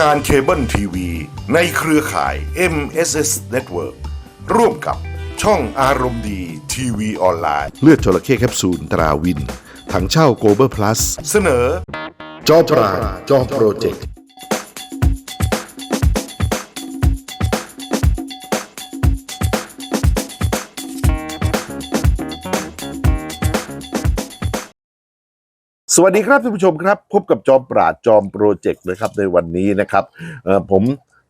การเคเบิลทีวีในเครือข่าย MSS Network ร่วมกับช่องอารมณ์ดีทีวีออนไลน์ เลือดจระเข้แคปซูลตราวิน ถังเช่าโกลบอร์พลัส เสนอ จอปราจอโปรเจกต์ สวัสดีครับท่านผู้ชมครับ พบกับจอมปราดจอมโปรเจกต์นะครับในวันนี้นะครับผม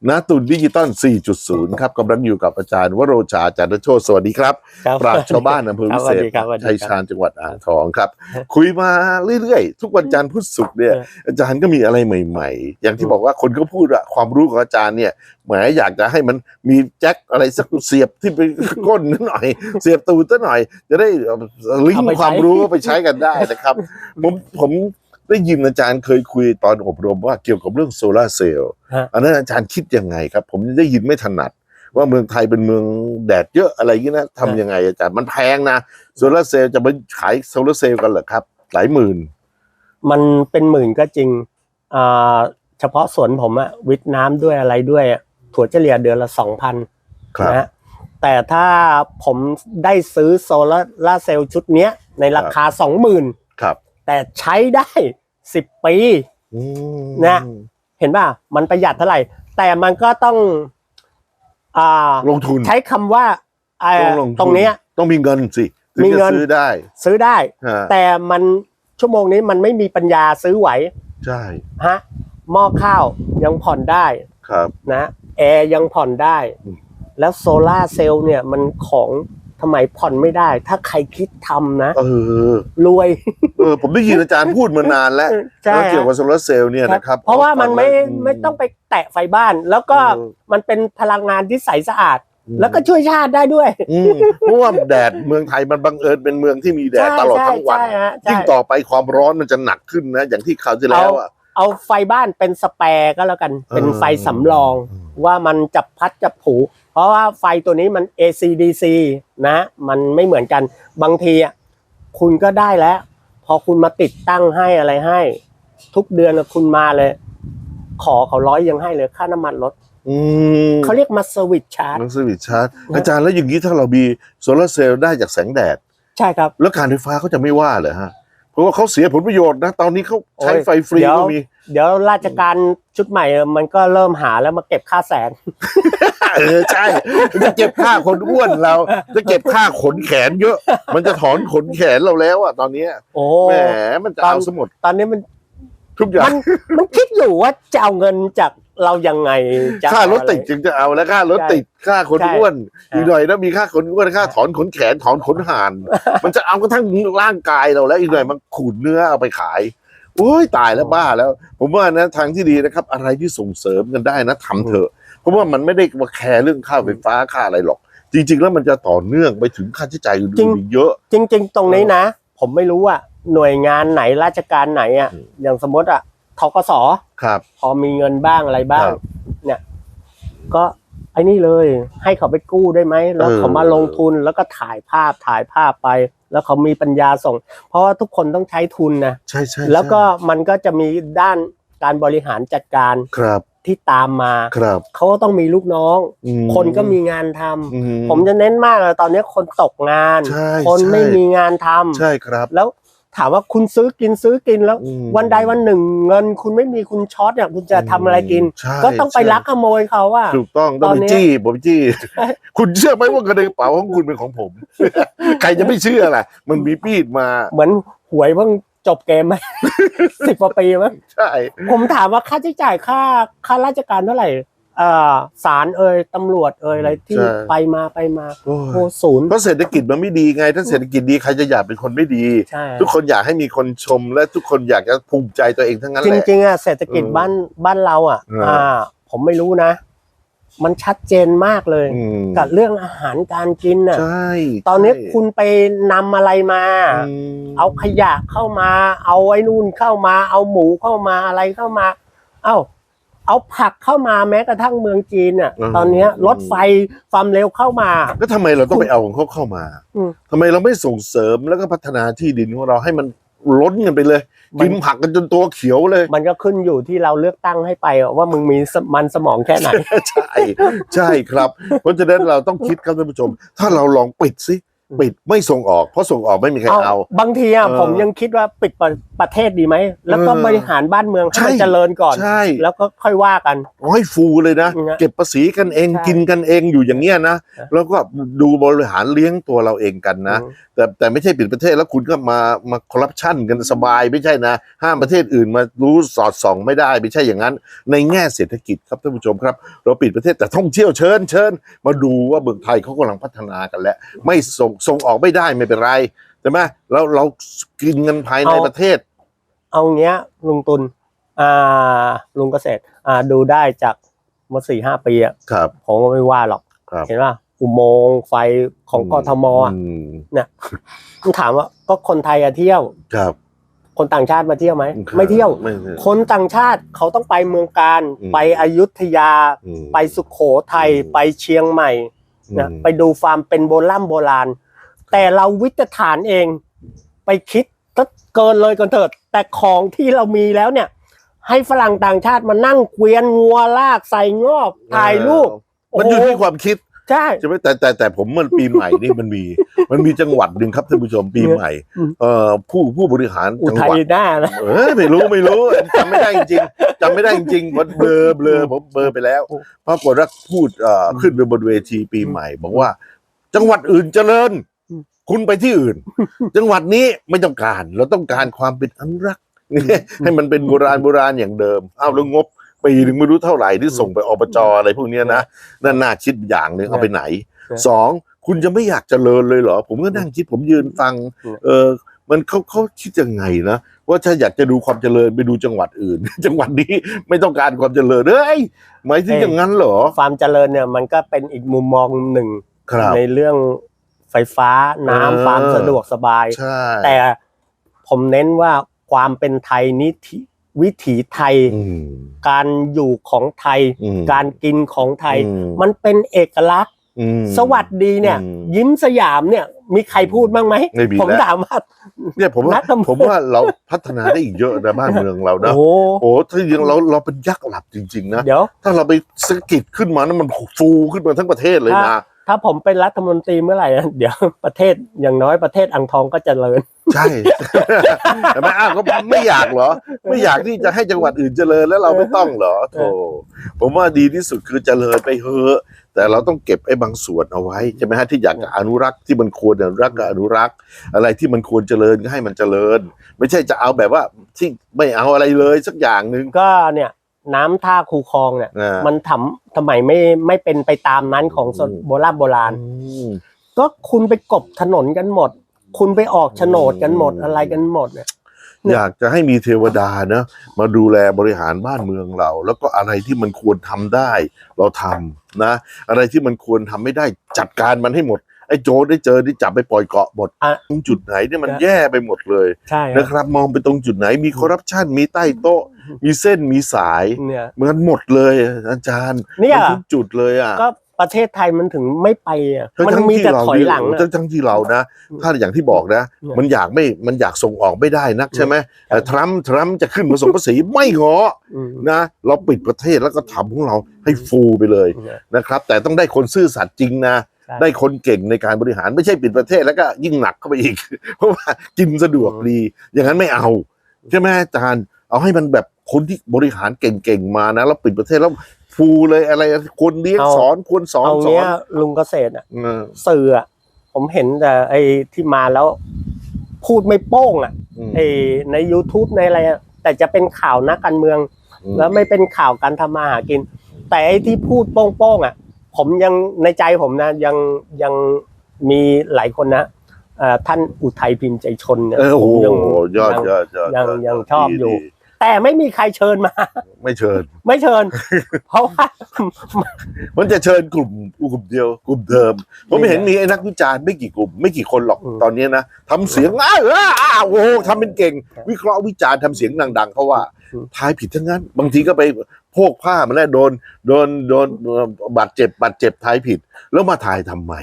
นาตุนดิจิตอล 4.0 ครับกำลังอยู่กับอาจารย์วโรชาจันทโชตสวัสดีครับ ครับปราชญ์ชาวบ้านอำเภอครัวิบเศษสวัสดีครับสวัสดีครับ ชัยชาญจังหวัดอ่างทองครับ คุยมาเรื่อยๆ ทุกวันจันทร์พุธศุกร์เนี่ยเอออาจารย์ก็มีอะไรใหม่ๆ อย่างที่บอกว่าคนก็พูดว่าความรู้ของอาจารย์เนี่ยแหมอยากจะให้มันมีแจ็คอะไรสักเสียบที่ไปก้นนิดหน่อย เสียบตูดซะหน่อย จะได้ลิงเอาไปก์ใช้ความรู้ไปใช้กันได้นะครับ ผมผม ได้ยินอาจารย์เคยคุยตอนอบรมว่าเกี่ยวกับเรื่องโซลาร์เซลล์ฮะอันนั้นอาจารย์คิดยังไงครับ ผมได้ยินไม่ถนัด ว่าเมืองไทยเป็นเมืองแดดเยอะอะไรอย่างนี้นะทำยังไงอาจารย์มันแพงนะโซลาร์เซลล์จะไปขายโซลาร์เซลล์กันเหรอครับ หลายหมื่น มันเป็นหมื่นก็จริงอ่าเฉพาะสวนผมอะวิทย์น้ำด้วยอะไรด้วยอะถั่วเฉลี่ยเดือนละสองพันครับนะฮะแต่ถ้าผมได้ซื้อโซลาร์เซลล์ชุดเนี้ย ในราคาสองหมื่นครับแต่ใช้ได้ สิบปีอืมนะ เห็นป่ะมันประหยัดเท่าไหร่ แต่มันก็ต้องอ่าลงทุนใช้คำว่าอ่าต้องลงทุตรงเนี้ยต้องมีเงินสิถึงมีจะเงินซื้อได้ ซื้อได้ฮะแต่มันชั่วโมงนี้มันไม่มีปัญญาซื้อไหว ใช่ฮะหม้อข้าวยังผ่อนได้ครับนะแอร์ยังผ่อนได้อืมแล้วโซลาร์เซลล์เนี่ยมันของ ทำไมผ่อนไม่ได้ ถ้าใครคิดทำนะเออรวย เออ ผมได้ยินอาจารย์พูดมานานแล้วใช่ แล้วเกี่ยวกับฮะโซลาร์เซลล์เนี่ยนะครับเพราะว่ามันไม่ฟัแล้ว ไม่ต้องไปแตะไฟบ้าน แล้วก็เออ มันเป็นพลังงานที่ใสสะอาดอืมแล้วก็ช่วยชาติได้ด้วยอืมเพราะว่าแดดเมืองไทยมันบังเอิญเป็นเมืองที่มีแดดใช่ตลอดทั้งวันใช่ฮะใช่ยิ่งต่อไปความร้อนมันจะหนักขึ้นนะ อย่างที่คราวที่แล้วอะ เอาไฟบ้านเป็นสแปร์ก็แล้วกัน เป็นเออไฟสำรองอืมว่ามันจะพัดจะผู เพราะว่าไฟตัวนี้มัน AC/DC นะ มันไม่เหมือนกันบางทีอะคุณก็ได้แล้ว พอคุณมาติดตั้งให้อะไรให้ ทุกเดือนอะคุณมาเลย ขอเขาร้อยยังให้เลยค่าน้ำมันลดอืมเขาเรียกมาสวิตชาร์จมันสวิตช์ชาร์จอาจารย์แล้วอย่างนี้ถ้าเรามีโซลาร์เซลล์ได้จากแสงแดด ใช่ครับ แล้วการไฟฟ้าเขาจะไม่ว่าเหรอฮะเพ ราะว่าเขาเสียผลประโยชน์นะ ตอนนี้เขาใช้โอ้ยไฟฟรีเดี๋ยวก็มี เดี๋ยวราชการชุดใหม่เออมันก็เริ่มหาแล้วมาเก็บค่าแสงเออใช่ จะเก็บค่าคนอ้วนเรา จะเก็บค่าขนแขนเยอะ มันจะถอนขนแขนเราแล้วอะตอนเนี้ยโอ้แหมมันจะเอาสมดตอนนี้มันทุกอย่ามังนมันคิดอยู่ว่าจะเอาเงินจาก เรายังไงจะค่ารถติดเอจึงจะเอาแล้วค่ารถติดค่าขนใช่อ้วนใช่อีกหน่อยแล้วมีค่าขนอ้วนค่าถอนขนแขนถอนขนห่าน มันจะเอากระทั่งร่างกายเราแล้วอีกหน่อยมันขูดเนื้อเอาไปขายโอ้ยตายแล้วบ้าแล้ว ผมว่านะทางที่ดีนะครับ อะไรที่ส่งเสริมกันได้นะทำเถอะเพราะว่ามันไม่ได้มาแคร์เรื่องค่าไฟฟ้าค่าอะไรหรอก จริง ๆ แล้วมันจะต่อเนื่องไปถึงค่าใช้จ่ายอื่จริงนๆอีกเยอะ จริง ๆ ตรงนี้นะ ผมไม่รู้ว่าหน่วยงานไหนราชการไหนอะอืมอย่างสมมติอะ ทกสครับ พอมีเงินบ้างอะไรบ้าง ครับเนี่ย ก็ไอ้นี่เลย ให้เขาไปกู้ได้ไหมแล้วเออ เขามาลงทุนแล้วก็ถ่ายภาพถ่ายภาพไป แล้วเขามีปัญญาส่ง เพราะว่าทุกคนต้องใช้ทุนนะใช่ใช่แล้วก็มันก็จะมีด้านการบริหารจัดการครับที่ตามมาครับเขาก็ต้องมีลูกน้อง อืมคนก็มีงานทำอื ผมจะเน้นมากเลยตอนนี้คนตกงาน ใช่คนใช่ ไม่มีงานทำ ใช่ครับ แล้ว ถามว่าคุณซื้อกินซื้อกินแล้ว อืมวันใดวันหนึ่ง เงินคุณไม่มีคุณช็อตเนี่ยคุณจะทำอะไรกิน ใช่ก็ต้องไปใช่ ลักขโมยเขาว่าถูกต้องต้องตอนไปเนี้ย จี้ผมจี้ คุณเชื่อไหมว่าเงินในกระเป๋าของคุณเป็นของผม ใครจะไม่เชื่อล่ะ มันมีปีดมา เหมือนหวยเพิ่งจบเกมไหม สิบกว่าปีมั้งใช่ ผมถามว่าค่าใช้จ่ายค่าค่าราชการเท่าไหร่ เอ่อศาลเอ่ยตำรวจเอ่ยอะไรที่ไปมาไปมาโอ้โอ้ศูนย์เพราะเศรษฐกิจมันไม่ดีไง ถ้าเศรษฐกิจดีใครจะอยากเป็นคนไม่ดี ใช่ ทุกคนอยากให้มีคนชมและทุกคนอยากจะภูมิใจตัวเองทั้งนั้นจแหละ ริงๆอะเศรษฐกิจเออบ้านบ้านเราอะเอออ่อ่า ผมไม่รู้นะ มันชัดเจนมากเลย อืมกับเรื่องอาหารการกินน่ะ ใช่ตอนนี้ใช่คุณไปนำอะไรมา อืมเอาขยะเข้ามา เอาไอ้นู่นเข้ามา เอาหมูเข้ามาอะไรเข้ามา เอ้า เอาผักเข้ามาแม้กระทั่งเมืองจีนน่ะตอนเนี้ยรถไฟความเร็วเข้ามา แล้วทำไมเราต้องไปเอาของเขาเข้ามาอืม ทำไมเราไม่ส่งเสริมแล้วก็พัฒนาที่ดินของเราให้มันล้นกันไปเลยมันกินผักกันจนตัวเขียวเลย มันก็ขึ้นอยู่ที่เราเลือกตั้งให้ไปอะว่ามึงมีสมันสมองแค่ไหน ใช่ ใช่ครับ เพราะฉะนั้นเราต้องคิดครับท่านผู้ชม ถ้าเราลองปิดสิ ปิดไม่ส่งออก เพราะส่งออกไม่มีใครเอาเอาบางทีอะเออผมยังคิดว่าปิดประประเทศดีไหม แล้วก็เออบริหารบ้านเมืองให้ใช่มันเจริญก่อน ใช่ แล้วก็ค่อยว่ากันเอาให้ฟูเลยนะอืมเก็บภาษีกันเองใช่กินกันเองอยู่อย่างเงี้ยนะใช่แล้วก็ดูบริหารเลี้ยงตัวเราเองกันนะอืมแต่แต่ไม่ใช่ปิดประเทศแล้วคุณก็มามาคอร์รัปชันกันสบายไม่ใช่นะ ห้ามประเทศอื่นมารู้สอดส่องไม่ได้ ไม่ใช่อย่างนั้น ในแง่เศรษฐกิจครับท่านผู้ชมครับ เราปิดประเทศแต่ท่องเที่ยวเชิญเชิญมาดูว่าเมืองไทยเขากำลังพัฒนากันแล้ว ไม่ส่งส่งออกไม่ได้ไม่เป็นไรใช่ไหมเราเรากินเงินภายในเอาประเทศ เอาเงี้ยลุงตุลอ่าลุงเกษตรอ่าดูได้จากเมื่อสี่ห้าปีอะครับผมก็ไม่ว่าหรอก ครับ เห็นป่ะอุโมงค์ไฟของกทมอะอืมต้องถามว่าก็คนไทยอะเที่ยว ครับคนต่างชาติมาเที่ยวไหมครับไม่เที่ยว ไม่เที่ยว คนต่างชาติเขาต้องไปเมืองการ อืม ไปอยุธยา อืม ไปสุขโขทัยอืม ไปเชียงใหม่นะอืม ไปดูฟาร์มเป็นโบราณโบราณ แต่เราวิจฐานเองไปคิดก็เกินเลยกันเถิด แต่ของที่เรามีแล้วเนี่ย ให้ฝรั่งต่างชาติมานั่งเกวียนงัวลากใส่งอบถ่ายรูปมันอยู่โอ้โหที่ความคิดใช่ใช่ไหมแต่แต่แต่ผมมันปีใหม่นี่มันมี มันมีจังหวัดหนึ่งครับท่านผู้ชมปีใหม่อืมเอ่อผู้ผู้บริหารอุจังทัหวัดยหน้านะเออไม่รู้ไม่รู้จำไม่ได้จริงๆจำไม่ได้จริงๆมันเบลอเบลอผมเบลอไปแล้วปรากฏว่าพูดเอ่อขึ้นไปบนเวทีปีใหม่ บอกว่า จังหวัดอื่นเจริญ คุณไปที่อื่น จังหวัดนี้ไม่ต้องการ เราต้องการความเป็นอนุรักษ์ให้มันเป็นโบราณโบราณอย่างเดิมอ้าวแล้วงบปีหนึ่งไม่รู้เท่าไหร่ที่ส่งไปอบจอะไรพวกเนี้ยนะนั่นน่าคิดอย่างหนึ่งเอาไปไหนสองคุณจะไม่อยากเจริญเลยเหรอ ผมก็นั่งคิดผมยืนฟัง เออมันเขาเขาคิดยังไงนะว่าถ้าอยากจะดูความเจริญไปดูจังหวัดอื่น จังหวัดนี้ไม่ต้องการความเจริญเฮ้ยหมายถึงอย่างนั้นเหรอความเจริญเนี่ยมันก็เป็นอีกมุมมองหนึ่งครับในเรื่อง ไฟฟ้าน้ำเออความสะดวกสบายใช่แต่ผมเน้นว่าความเป็นไทยนิธิวิถีไทยอืมการอยู่ของไทยอืมการกินของไทยอืมมันเป็นเอกลักษณ์อืมสวัสดีเนี่ยอืมยิ้มสยามเนี่ย มีใครพูดบ้างไหมไม่มีผมแล้วถามว่าเนี่ยผมว่านักการเมืองผมว่าเราพัฒนาได้อีกเยอะนะบ้านเมืองเรานะโอ้โหโอ้ถ้ายังเราเราเป็นยักษ์หลับจริง ๆ นะเดี๋ยวถ้าเราไปสะกิดขึ้นมานะมันฟูขึ้นมาทั้งประเทศเลยนะ ถ้าผมเป็นรัฐมนตรีเมื่อไหร่นะเดี๋ยวประเทศอย่างน้อยประเทศอังทองก็เจริญ ใช่เห็นไหมอ้าวก็ไม่อยากเหรอ ไม่อยากที่จะให้จังหวัดอื่นเจริญแล้วเราไม่ต้องเหรอโธ่ผมว่าดีที่สุดคือเจริญไปเถอะแต่เราต้องเก็บไอ้บางส่วนเอาไว้ใช่ไหมฮะที่อยากจะอนุรักษ์ที่มันควรอนุรักษ์ก็อนุรักษ์ อะไรที่มันควรเจริญก็ให้มันเจริญ ไม่ใช่จะเอาแบบว่าที่ไม่เอาอะไรเลยสักอย่างหนึ่งก็เนี่ย น้ำท่าคูคลองเนี่ยอ่ามันทำทำไมไม่ไม่เป็นไปตามนั้นของอืมโบราณโบราณอืมก็คุณไปกบถนนกันหมด คุณไปออกโฉนดกันหมดอืมอะไรกันหมดเนี่ยเนี่ยอยากจะให้มีเทวดานะมาดูแลบริหารบ้านเมืองเรา แล้วก็อะไรที่มันควรทำได้ เราทำนะ อะไรที่มันควรทำไม่ได้จัดการมันให้หมด ไอ้โจรได้เจอที่จับไปปล่อยเกาะหมดอะ ตรงจุดไหนเนี่ยมันครับแย่ไปหมดเลยใช่ครันะบครับ มองไปตรงจุดไหนมีคอร์รัปชันมีใต้โต๊ะ มีเส้นมีสายเนี่ย เหมือนหมดเลยอาจารย์เนี่ย มันทุกจุดเลยอะก็ประเทศไทยมันถึงไม่ไปอะทั้งมันทั้งมีที่แต่เราถอยหลังอะ ทั้งทั้งที่เรานะถ้าอย่างที่บอกนะ เนี่ยมันอยากไม่มันอยากส่งออกไม่ได้นักใช่ไหมครับแต่ทรัมป์ทรัมป์จะขึ้นมาส่งภาษี ไม่งออืมนะ เราปิดประเทศแล้วก็ทำของเราให้ฟูไปเลยเนี่ยนะครับ แต่ต้องได้คนซื่อสัตย์จริงนะใช่ ได้คนเก่งในการบริหารไม่ใช่ปิดประเทศแล้วก็ยิ่งหนักเข้าไปอีก เพราะว่ากินสะดวกดี อย่างนั้นไม่เอา ใช่ไหมอาจารย์เอาให้มันแบบคนที่บริหารเก่งๆมานะแล้วปิดประเทศแล้วฟูเลยอะไรควรเลี้ยงเอาสอนควรสอนเอาสอเนี้นยลุงเกษตรอะเออสื่ออะผมเห็นแต่ไอ้ที่มาแล้ว พูดไม่โป้งอะอืมไอ้ใน YouTube ในอะไรอะแต่จะเป็นข่าวนักการเมืองอืมแล้วไม่เป็นข่าวการทำมาหากิน แต่ไอ้ที่พูดโป้งๆอะ ผมยังในใจผมนะ ยังยังมีหลายคนนะเอ่อท่านอุทัยพิมพ์ใจชนเนี่ยเออโอ้โหผมยังยอดยังยอดยอดยังอดยังดชอบอยู่ ดีแต่ไม่มีใครเชิญมา ไม่เชิญ ไม่เชิญ เพราะว่า มันจะเชิญกลุ่มกลุ่มเดียว กลุ่มเดิม ผมไม่เห็นมีไอ้นักวิจารณ์ไม่กี่กลุ่ม ไม่กี่คนหรอกอืม ตอนนี้นะทำเสียงอ้าวอ้าวอ้าวโอ้โหทำเป็นเก่ง วิเคราะห์วิจารณ์ทำเสียงดังๆเขาว่าอืมทายผิดทั้งนั้น บางทีก็ไป โพกผ้ามาแล้วโดนโดนโดนโดนบาดเจ็บบาดเจ็บทายผิด แล้วมาทายทำไม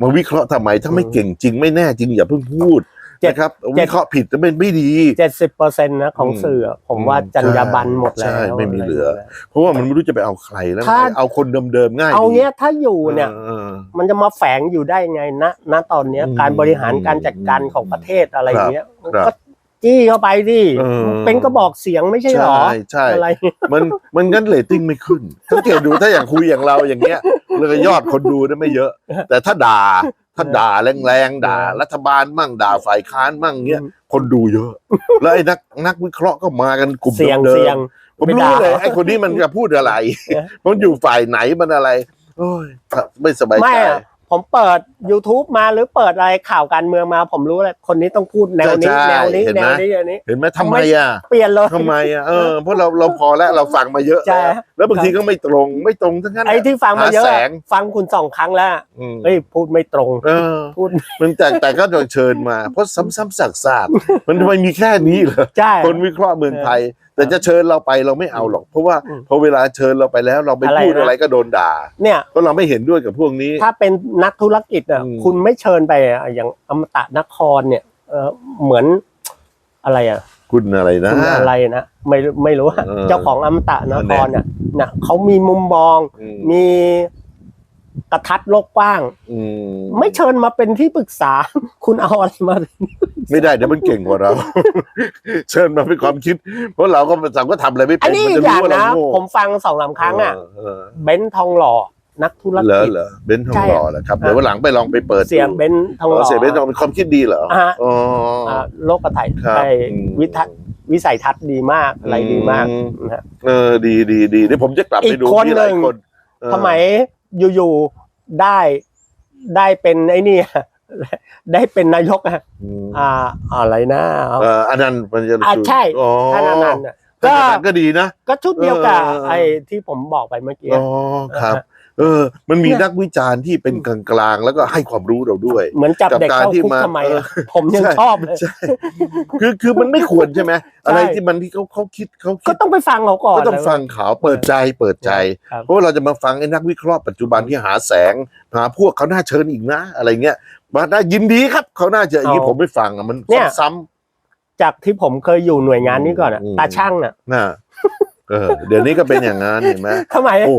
มาวิเคราะห์ทำไมถ้าไม่เก่งจริงไม่แน่จริงอย่าเพิ่งพูดเจ็ดนะครับเจ็ดวิเคราะห์ผิดแล้วมันไม่ดีเจ็ดสิบเปอร์เซ็นต์นะของอืมสื่ออะผมอืมว่าจรรยาบรรณหมดแล้วใช่ไม่มีเหลือะไรย่างงี้ยเพราะว่ามันไม่รู้จะไปเอาใครแล้วถ้าเอาคนเดิมๆง่ายเอาดีเนี้ยถ้าอยู่เนี่ยออมันจะมาแฝงอยู่ได้ไงณณตอนเนี้ยอืมการบริหารการจัดการของประเทศอะไรอย่างเงี้ยครับก็ จี้เข้าไปดิเออ เป็นกระบอกเสียงไม่ใช่หรอ ใช่ใช่อะไร มันมันงั้นเรตติ้งไม่ขึ้นสังเกตดูถ้าอย่างคุยอย่างเราอย่างเงี้ยเลยยอดคนดูนั้นไม่เยอะ แต่ถ้าด่าถ้าด่าแรงๆด่า รัฐบาลมั่งด่าฝ่ายค้านมั่งเงี้ยคนดูเยอะ แล้วไอ้นักนักวิเคราะห์ก็มากันกลุ่มเสียงดิมๆ เสียง ผมไม่รู้ด่าเลยไอ้คนนี้มันจะพูดอะไร เออ มันอยู่ฝ่ายไหนมันอะไร โอ้ยไม่สบายไม่ใจ อะ ผมเปิด YouTube มาหรือเปิดอะไรข่าวการเมืองมา ผมรู้เลยคนนี้ต้องพูดแนวนี้ ใช่แนวนี้เห็นแนไหมวนี้อันนี้ เห็นไหมทำไมอะเปลี่ยนเลย ทำไมอะเออเพราะเราเราพอแล้วเราฟังมาเยอะใช่ แล้วแล้วบางทีก็ไม่ตรงไม่ตรงทั้งนั้นไอ้ที่ฟังมาเยอะหแสงฟังคุณสองครั้งแล้วอืมเฮ้ยพูดไม่ตรง เออพูดมันแต่แต่ก็โดนเชิญมา เพราะซ้ำๆซากๆมันทำไมมีแค่นี้เหรอ ใช่ คนวิเคราะห์เมืองไทยแต่จะเชิญเราไปเราไม่เอาหรอก เพราะว่าอืมพอเวลาเชิญเราไปแล้ว เราไปอะไรพูดนะอะไรก็โดนด่า เนี่ยเพราะเราไม่เห็นด้วยกับพวกนี้ ถ้าเป็นนักธุรกิจอะอืมคุณไม่เชิญไปอะอย่างอมตะนครเนี่ยเออเหมือนอะไรอะคุณอะไรนะคุณอะไรนะไม่รู้ไม่รู้อะเออเจ้าของอมตะนครเนี่ยน่ะเขามีมุมมองอืมมี กระทัดโลกกว้าง อืมไม่เชิญมาเป็นที่ปรึกษา คุณเอาอะไรมา ไม่ได้เดี๋ยวมันเก่งกว่าเรา เชิญมาเป็นความคิด เพราะเราก็เราก็ทำอะไรไม่อัเป็นนนี้มัอีจะกอย่างรู้ว่าเรานะ โง่ผมฟังสองสามครั้งอะเออเบนซ์ทองหล่อนักธุรเหรอกิจ เหรอเบนซ์ทองหล่อเหรอครับเดี๋ยววันหลังไปลองไปเปิดเสียเบนซ์ทองหล่อ เสียเบนซ์ทองเป็นความคิดดีเหรออ่าฮะ อ๋ออ่าโลกกระไถครับไอ้อืม วิทัศน์วิสัยทัศน์ดีมากอะไรดีมากอืม นะฮะ เออดีดีดีเดี๋ยวผมจะกลับไปดูอีกคนมีหลายหนึ่ง คนเออทำไมอยู่ๆ ได้ได้เป็นไอ้นี่ ได้เป็นนายกอะอืมอ่าอะไรนะเอออันนั้นมันจะอ่าใช่อ๋อท่านอนันต์น่ะก็ก็ก็ดีนะ ก็ชุดเดียวกับเออไอ้ที่ผมบอกไปเมื่อกี้อ๋อครับ เออ มันมีเนี่ยนักวิจารณ์ที่เป็นกลางๆ แล้วก็ให้ความรู้เราด้วย เหมือนจับเด็กกับการเข้าที่คุกมาทำไมอะเออผมยังใช่ชอบเลยใช่คือคือมันไม่ควรใช่ไหมอะไรที่มันที่เขาเขาคิดเขาคิก็ดต้องไปฟังเขาก่อนก็ต้องฟังเขาเปิดใจเปิดใจครับเพราะว่าเราจะมาฟังไอ้นักวิเคราะห์ปัจจุบันที่หาแสงหาพวกเขาน่าเชิญอีกนะ อะไรเงี้ยมาได้ยินดีครับเขาน่าจะอย่างนี้ผมไม่ฟังอะมันเนี่ยซ้ำจากที่ผมเคยอยู่หน่วยงานนี้ก่อนอะอืมตาช่างน่ะๆน่ะ เออ เดี๋ยวนี้ก็เป็นอย่างนั้นเห็นไหมทำไมโอ้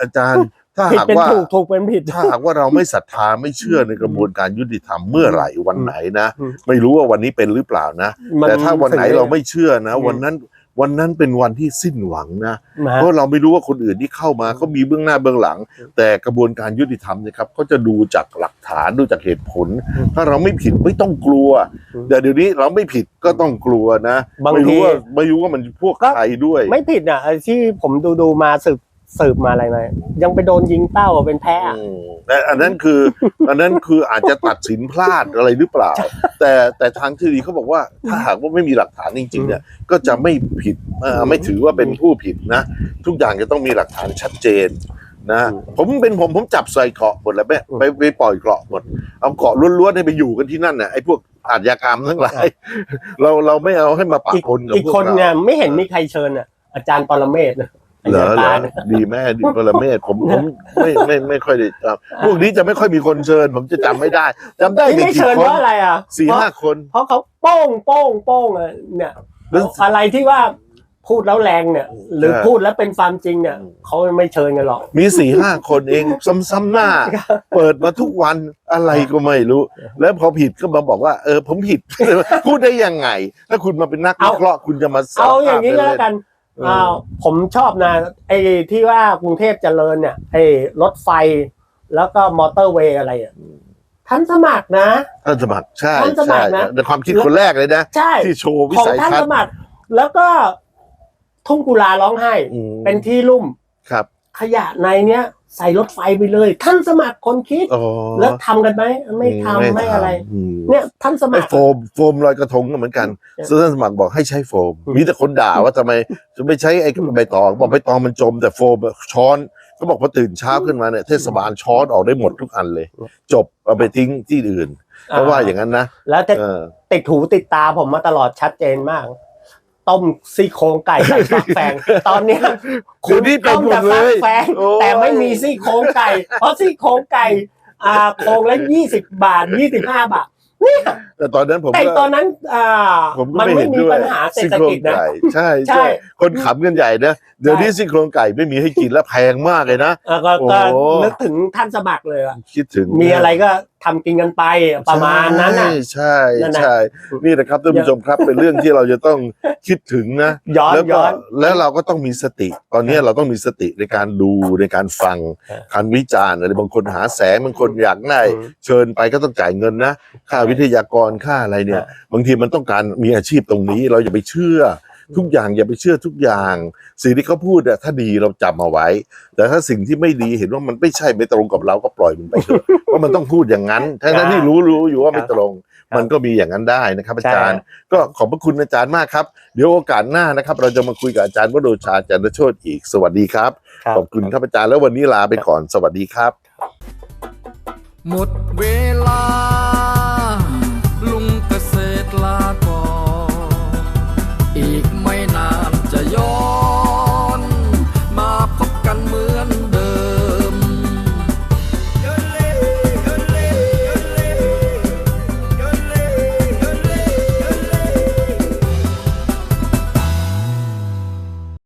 อาจารย์ถ้าผิดหากเป็นว่าถูกถูกเป็นผิด ถ้าหากว่าเราไม่ศรัทธาไม่เชื่อในกระบวนการยุติธรรมเมื่อไหร่วันไหนนะอืมไม่รู้ว่าวันนี้เป็นหรือเปล่านะ มันแต่ถ้าวันไหนถึงเราไม่เชื่อนะอืมวันนั้น วันนั้นเป็นวันที่สิ้นหวังนะนะเพราะเราไม่รู้ว่าคนอื่นที่เข้ามาเขามีเบื้องหน้าเบื้องหลัง แต่กระบวนการยุติธรรมเนะครับเขาจะดูจากหลักฐานดูจากเหตุผล ถ้าเราไม่ผิดไม่ต้องกลัวแต่เดี๋ยวนี้เราไม่ผิดก็ต้องกลัวนะบางไม่ทีรู้ว่าไม่รู้ว่ามันพวกก็ใครด้วย ไม่ผิดอะไอ้ที่ผมดูดูมาสืบ สืบมาอะไรมายังไปโดนยิงเป้าอะเป็นแพ้อะ อืมแต่อันนั้นคือ อันนั้นคืออาจจะตัดสินพลาดอะไรหรือเปล่า แต่แต่ทางที่ดีเขาบอกว่าถ้าหากว่าไม่มีหลักฐานจริง ๆ เนี่ย ก็จะไม่ผิดเอ่อไม่ถือว่าเป็นผู้ผิดนะ ทุกอย่างจะต้องมีหลักฐานชัดเจนนะผมเป็นผมผมจับใส่เกราะหมดแล้วแม่ไปไปปล่อยเกราะหมด เอาเกราะล้วนๆให้ไปอยู่กันที่นั่นน่ะไอ้พวกอาชญากรรมทั้งหลาย เราเราไม่เอาให้มาปะอีกปนกับอีกพวกคนเรา เนี่ยไม่เห็นมีใครเชิญอะอาจารย์ปรเมศนะ เหรออาเหรจาอรย์เนี่ยดีแม่ดีปรเมศผมผมไม่ไม่ไม่ค่อยได้จำพวกนี้จะไม่ค่อยมีคนเชิญ ผมจะจำไม่ได้จำได้ที่ไม่ไม่กี่เชิญคเพนราะอะไรอะสี่เพราะห้าคน เพราะเขาโป้งโป้งโป้งอะเนี่ยแล้วอะไรที่ว่าพูดแล้วแรงเนี่ย หรือใช่พูดแล้วเป็นความจริงเนี่ยเขาไม่เชิญกันหรอก มีสี่ห้าคนเองซ้ำๆหน้า เปิดมาทุกวันอะไรก็ไม่รู้ แล้วพอผิดก็มาบอกว่า เออผมผิดพูดได้ยังไง ถ้าคุณมาเป็นนักวิเคราะห์คุณจะมาสเอาอย่างนี้นี้ก็แล้วกันเอออ้าวผมชอบนะไอ้ที่ว่ากรุงเทพเจริญเนี่ยไอ้รถไฟแล้วก็มอเตอร์เวย์อะไรอะท่านสมัครนะท่านสมัครใช่ท่านสมัใช่ครนะในความคิดคนแรกเลยนะใช่ที่โชว์วิของสัยท่านทัศสน์มัคร แล้วก็ทุ่งกุลาร้องไห้อืมเป็นที่ลุ่มครับ ขยะในเนี้ย ใส่รถไฟไปเลย ท่านสมัครคนคิดอ๋อแล้วทำกันไหมไม่ทำไม่อะไรอืมเนี่ยท่านสมัไอ้ครโฟมโฟมลอยกระทงก็เหมือนกันอืมซึ่งท่านสมัครบอกให้ใช้โฟมอืมมีแต่คนด่าว่าทำไมจะไม่ใช้ไอ้ใบตองบอกใบตองมันจม แต่โฟมช้อนก็บอกพอตื่นเช้าขึ้นมาเนี่ยเทศบาลช้อนออกได้หมดทุกอันเลย จบเอาไปทิ้งที่อื่นเพราะว่าอย่างนั้นนะแล้วจะเออติดหูติดตาผมมาตลอดชัดเจนมาก ต้มซี่โครงไก่ใส่ฟักแฟงตอนเนี้ยเดี๋ยวนี้เป็นต้มหมแต่ดเลฟักยแฟงโอ้ยแต่ไม่มีซี่โครงไก่ เพราะซี่โครงไก่อ่าโครงละยี่สิบบาทยี่สิบห้าบาทเนี่ยเอ แต่ตอนนั้นผมแต่ก็ตอนนั้นอ่าผมก็มันไม่ไม่เห็นมีด้วยปัญหาเศรษฐกิจนะซี่โครงไก่ใช่ใช่ ใช่ คนขำกันใหญ่นะเดี๋ยวนี้ซี่โครงไก่ไม่มีให้กินแล้วแพงมากเลยนะ เออก็ก็โอ้นึกถึงท่านสมัครเลยอะคิดถึงมีอะไรก็ทำกินกันไปประมาณนั้นน่ะ ใช่นั่นน่ะ ใช่ นี่นะครับท่านผู้ชมครับเป็นเรื่องที่เราจะต้องคิดถึงนะ ย้อนแล้วก็ย้อน แล้วเราก็ต้องมีสติ ตอนนี้เราต้องมีสติในการดูในการฟังเออการวิจารณ์อะไรบางคนหาแสงบางคนอยากได้อืม เชิญไปก็ต้องจ่ายเงินนะค่าวิทยากรค่าอะไรเนี่ยเออบางทีมันต้องการมีอาชีพตรงนี้ เราอย่าไปเชื่อทุกอย่างอย่าไปเชื่อทุกอย่าง สิ่งที่เขาพูดอะถ้าดีเราจำเอาไว้ แต่ถ้าสิ่งที่ไม่ดีเห็นว่ามันไม่ใช่ไม่ตรงกับเราก็ปล่อยมันไปเถอะว่ามันต้องพูดอย่างนั้นทั้งๆที่รู้รู้อยู่ว่าไม่ตรงครับมันก็มีอย่างนั้นได้นะครับอาใช่จารย์ ก็ขอบพระคุณอาจารย์มากครับ เดี๋ยวโอกาสหน้านะครับ เราจะมาคุยกับอาจารย์วโรชาจันทโชตอีกสวัสดีครับครับขอบคุณครับอาจารย์แล้ววันนี้ลาไปก่อนสวัสดีครับ หมดเวลา